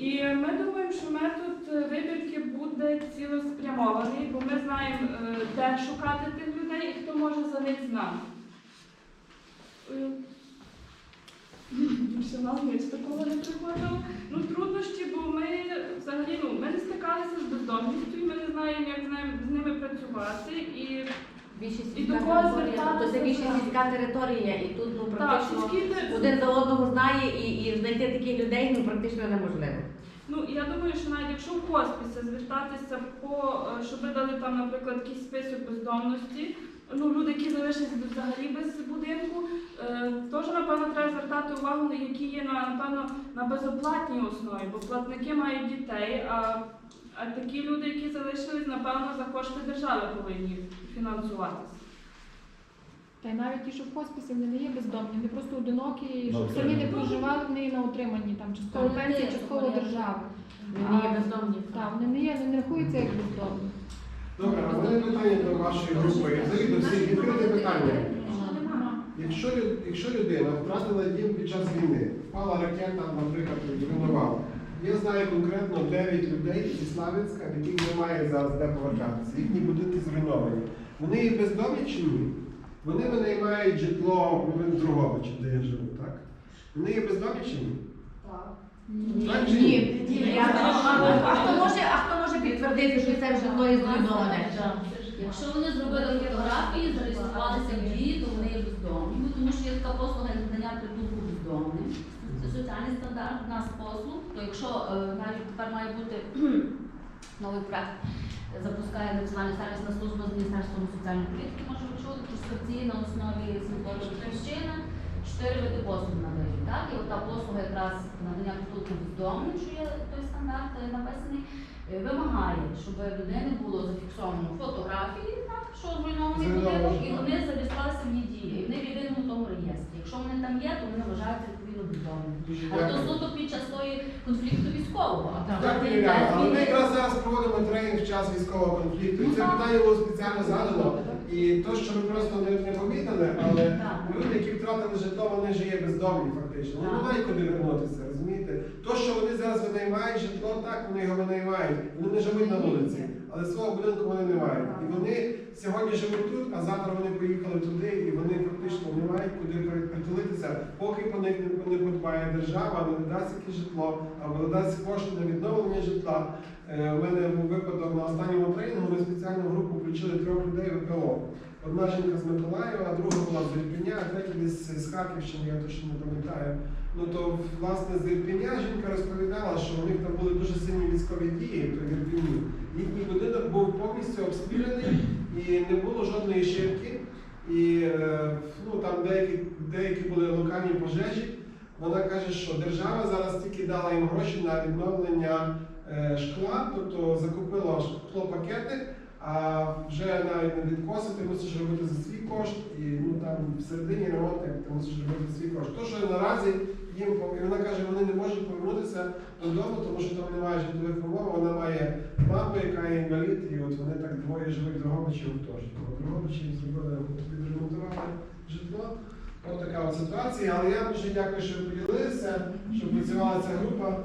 І ми думаємо, що метод е, вибірки буде цілеспрямований, бо ми знаємо, е, де шукати тих людей і хто може за них знати. Е, Ще в ніч такого не приходило. Ну, труднощі, бо ми взагалі ну, ми не стикалися з бездомністю, ми не знаємо, як з з ними працювати. І Більшість І до сільська кого територія, тобто це більше так. сільська територія, і тут ну так, практично сільські один за одного знає і, і знайти таких людей ну практично неможливо. Ну, я думаю, що навіть якщо в хосписи звертатися по, е, щоб ви дали там, наприклад, якийсь список бездомності, ну, люди, які залишились взагалі без будинку, е, теж, напевно, треба звертати увагу, на які є, на, напевно, на безоплатній основі, бо платники мають дітей, а, а такі люди, які залишились, напевно, за кошти держави повинні фінансуватися. Та й навіть ті, що в хосписі, вони не є бездомні, вони просто одинокі, щоб Ну, самі не проживали, вони є на утриманні, там частково Так. пенсія, частково держава. Вони є бездомні. Так, вони не є, не рахуються як бездомні. Добре, а в мене питання до вашої групи. І взагалі до всіх відкрите питання. Якщо, лю- якщо людина втратила дім під час війни, впала ракета, наприклад, і зруйнувала. Я знаю конкретно 9 людей зі Славянська, в яких немає зараз де повертатися. Їхні будинки зруйновані. Вони є бездомні чи ні? Вони винаймають житло в Другобичі, де я живу, так? Вони є бездомні чи ні? Так чи ні? Я- А хто може, а хто може підтвердити, що це житло є зруйноване? Якщо вони зробили фотографії, зареєструвалися в дії, то вони є бездомні. Ну, Тому що є така послуга надання притулку бездомним. Соціальний стандарт у нас послуг. То якщо е, навіть тепер має бути новий проект, запускає Національна сервісна служба з Міністерством соціальної політики, може ви чули, що на основі Святої Батьківщини чотири види послуг надають. Так? І от та послуга якраз надання притулку бездомним, що є той стандарт е, написаний, е, вимагає, щоб в людини було зафіксовано фотографії, так, що зруйнований будинок, і вони зареєструвалися в ній дії. І вони в єдиному тому реєстрі. Якщо вони там є, то вони вважаються відповідно бездомними. Дуже Але то суто під час тої конфлікту військового. А Так. Дякую, коли Але ми якраз зараз проводимо тренінг в час військового конфлікту. І це питання було спеціально задано. І то, що ви просто не, не помітили, але люди, які втратили житло, вони ж є бездомні фактично. Вони мають куди вернутися, розумієте? То, що вони зараз винаймають житло, так вони його винаймають. Вони не живуть на вулиці, але свого будинку вони не мають. І вони сьогодні живуть тут, а завтра вони поїхали туди, і вони мають куди при- притулитися, поки по них не, не подбає держава, не надасть якесь житло, або надасть кошти на відновлення житла. Е, У мене був випадок на останньому тренінгу, ми спеціальну групу включили трьох людей ВПО. Одна жінка з Миколаєва, друга була з Ірпеня, а третя десь з Харківщини, я точно не пам'ятаю. Ну то власне з Ірпеня жінка розповідала, що у них там були дуже сильні військові дії в Ірпені. Їхній будинок був повністю обстріляний і не було жодної шибки. І е, ну, там деякі, деякі були локальні пожежі. Вона каже, що держава зараз тільки дала їм гроші на відновлення е, шкла, тобто закупила шклопакети, а вже навіть не відкоси ти мусиш робити за свій кошт, і ну там всередині ремонту ти мусиш робити за свій кошт. То, що наразі їм і вона каже, вони не можуть повернутися додому, тому що там немає житлових умов, вона має маму, яка є інвалід, і от вони так двоє живуть Дрогобичі в гуртожитку. Дрогобичі зробили відремонтували житло. Ось така от ситуація. Але я дуже дякую, що ви поділилися, що працювала ця група.